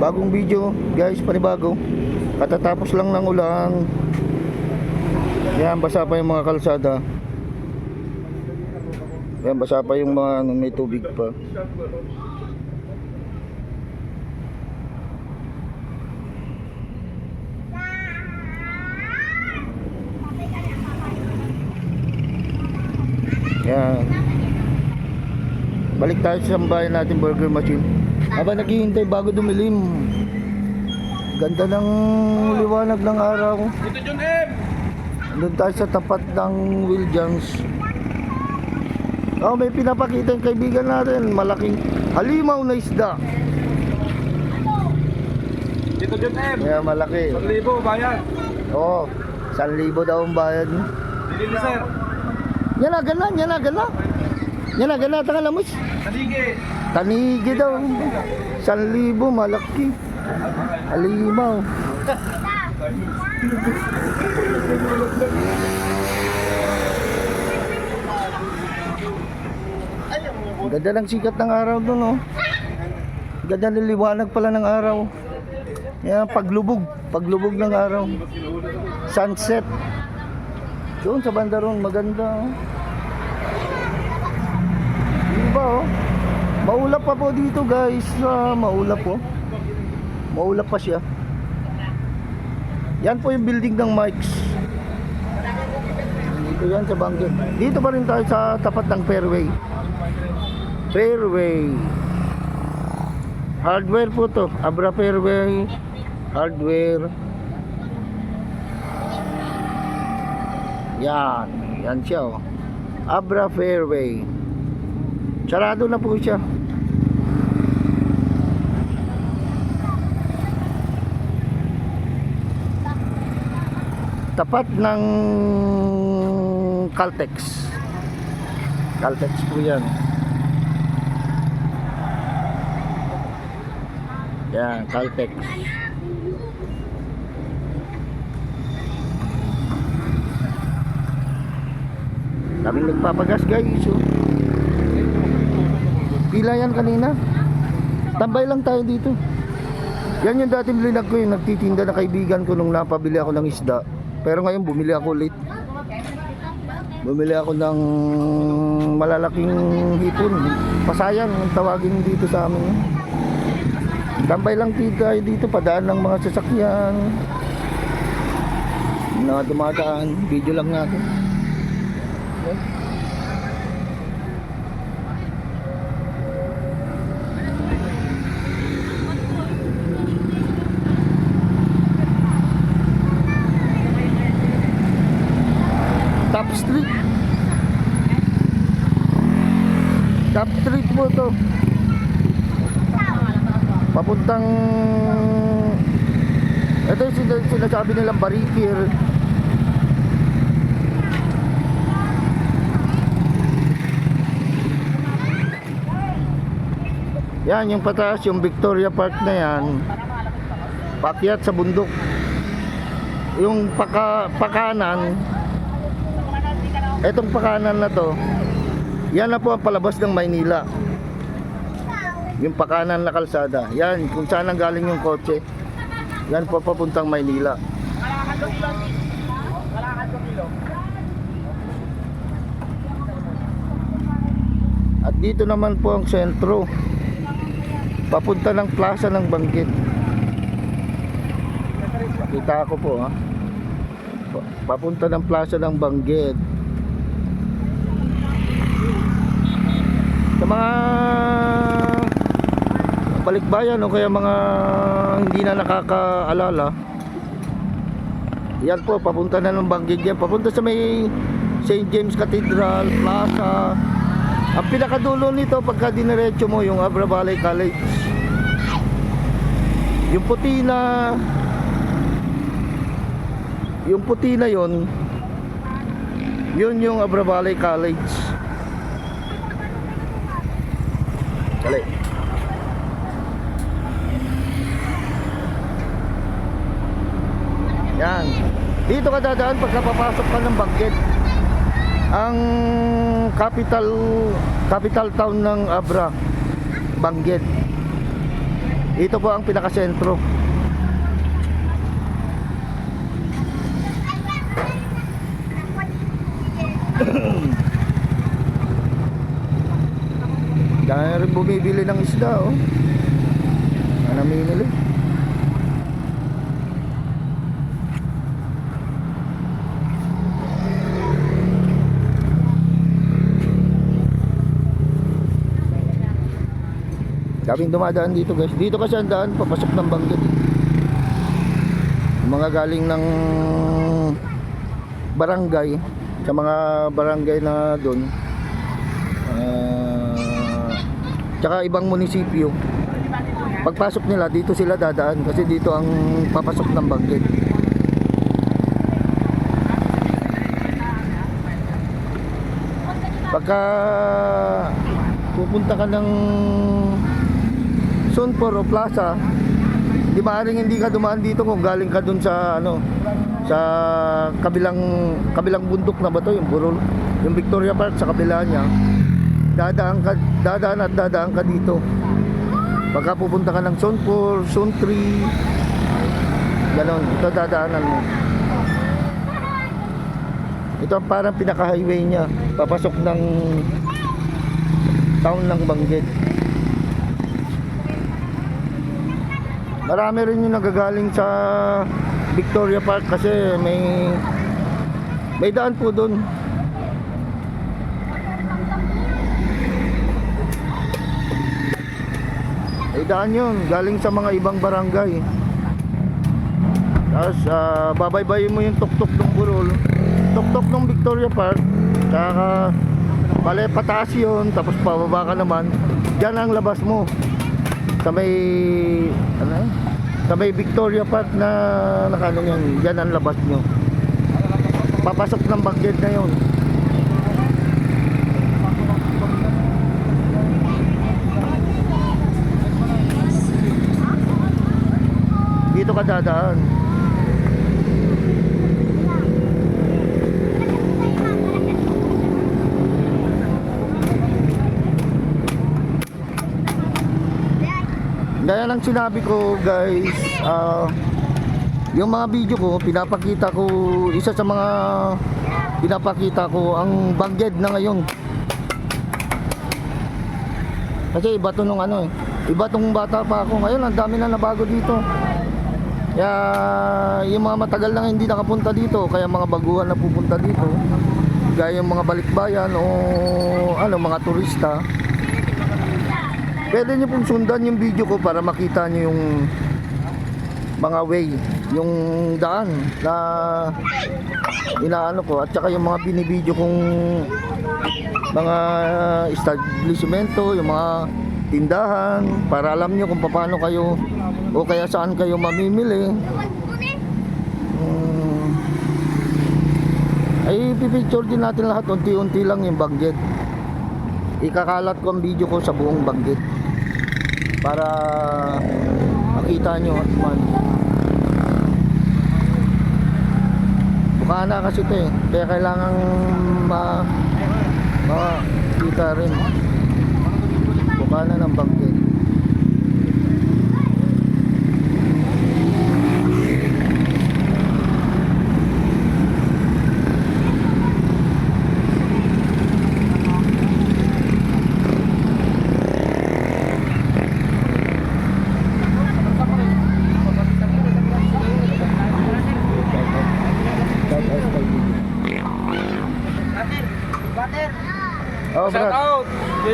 Bagong video guys, panibago. Katatapos lang ng ulan. Yan, basa pa yung mga kalsada. Yan, basa pa yung mga ano, may tubig pa. Yan. Balik tayo sa bayan natin burger machine. Habang naghihintay bago dumilim. Ganda ng liwanag ng araw. Ito John M! Doon tayo sa tapat ng Williams. Oh, may pinapakita yung kaibigan natin. Malaking halimaw na isda. Ito John M! Yeah, malaki. 1,000 bayan. Oo. Oh, 1,000 daw ang bayad. Dili sir. Yan na, gana, yan na, gana. Yan na, gana, tanga lamus. Kanigi. Tanigi daw. 1,000, malaki. Halimaw. Ganda ng sikat ng araw doon, oh. Ganda ng liwanag pala ng araw. Yan, paglubog. Paglubog ng araw. Sunset. Doon sa banda ron, maganda, oh. Diba, oh? Maulap pa po dito, guys. Ah, maulap po. Maulap pa siya. Yan po yung building ng Mike's. Dito yan sa Banggit. Dito pa rin tayo sa tapat ng fairway. Fairway. Hardware po to. Abra Fairway. Hardware. Yan. Yan siya oh. Abra Fairway. Sarado na po siya. Tapat ng Caltex. Caltex po yan. Yan, Caltex. Daming nagpapagas guys. Oh. Pila yan kanina. Tambay lang tayo dito. Yan yung dating linag ko yung nagtitinda na kaibigan ko nung napabili ako ng isda. Pero ngayon bumili ako ulit. Bumili ako ng malalaking hipon. Pasayan ang tawagin dito sa amin. Tambay lang tayo dito padaan ng mga sasakyan. Na dumadaan, video lang natin. Top Street. Top Street po to. Papuntang Ito yung sinasabi nilang Barikir. Yan, yung pataas, yung Victoria Park na yan. Pakyat sa bundok. Yung paka, pakanan, Etong pakanan na to, yan na po ang palabas ng Maynila. Yung pakanan na kalsada. Yan, kung saan ang galing yung kotse. Yan po papuntang Maynila. At dito naman po ang sentro. Papunta ng plaza ng Banggit. Kita ko po ha. Pa- Papunta ng plaza ng Banggit. Sa mga balikbayan o kaya mga hindi na nakakaalala yan po papunta na ng Banggit yan papunta sa may St. James Cathedral Plaza. Ang pinakadulo nito pagka diniretso mo yung Abra Valley College. Yung puti na yung puti na yon yun yung Abra Valley College Dali. Yan. Dito ka dadaan pagka papasok ka ng Banggit. Ang capital capital town ng Abra, Banggit. Ito po ang pinakasentro. Dahil rin bumibili ng isda oh. Ano namimili? Daming dumadaan dito guys. Dito kasi ang daan papasok ng Banggit. Mga galing ng barangay sa mga barangay na doon. Ah, tsaka ibang munisipyo. Pagpasok nila dito sila dadaan kasi dito ang papasok ng Banggit. Pagka pupunta ka ng Sunpor o Plaza, di maaaring hindi ka dumaan dito kung galing ka dun sa ano sa kabilang kabilang bundok na ba to yung Burol? Yung Victoria Park sa kabila niya. Dadaan ka dadaan at dadaan ka dito. Pagka pupunta ka ng Sunpor, Suntri ganon. Ito dadaanan mo. Ito ang parang pinaka-highway niya. Papasok ng town ng Banggit Marami rin yung nagagaling sa Victoria Park kasi may may daan po doon. May daan yun, galing sa mga ibang barangay. Tapos ah, babaybayin mo yung tuktok ng Burol, tuktok ng Victoria Park, saka pala pataas yun, tapos pababa ka naman, dyan ang labas mo sa may ano yun? sa may Victoria Park na nakano yan yan ang labas nyo. Papasok ng Baghdad na yun. Dito ka dadaan Gaya ng sinabi ko guys, ah, yung mga video ko, pinapakita ko, isa sa mga pinapakita ko ang Bangged na ngayon. Kasi iba to nung ano eh, iba tong bata pa ako. Ngayon ang dami na nabago dito. Kaya yung mga matagal na hindi nakapunta dito, kaya mga baguhan na pupunta dito, gaya yung mga balikbayan o ano mga turista, Pwede nyo pong sundan yung video ko para makita nyo yung mga way, yung daan na inaano ko at saka yung mga binibideo kong mga establishmento, yung mga tindahan para alam nyo kung paano kayo o kaya saan kayo mamimili. Hmm. ay pipicture din natin lahat unti-unti lang yung Banggit ikakalat ko ang video ko sa buong Banggit para makita nyo man. Bukana kasi ito eh. Kaya kailangan ma makita rin. Bukana ng Banggit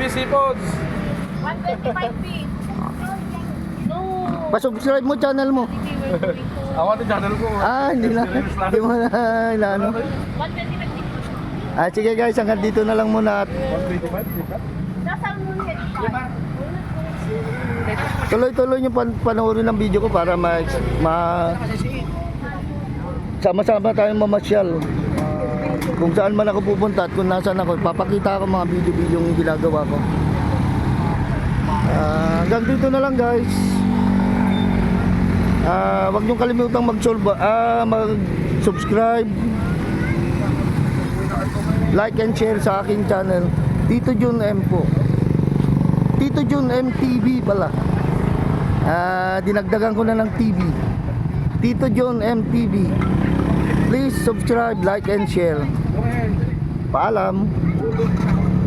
JBC Foods! 125 feet. No. Pa-subscribe mo channel mo. Ako ang channel ko. Ah, hindi na. Hindi mo na inaano. 125 feet. Ah, sige guys, hanggang dito na lang muna at 125, di ba? Nasa moonhead pa. tuloy-tuloy yung pan panoorin ng video ko para ma, ma sama-sama tayong mamasyal. Kung saan man ako pupunta at kung nasaan ako, papakita ko mga video-video yung ginagawa ko. Ah, hanggang dito na lang guys. Ah, wag niyong kalimutang mag-solve, ah, mag-subscribe, like and share sa aking channel. Tito Jun M po. Tito Jun MTV pala. Ah, dinagdagan ko na ng TV. Tito John MTV. Please subscribe, like and share. Paalam.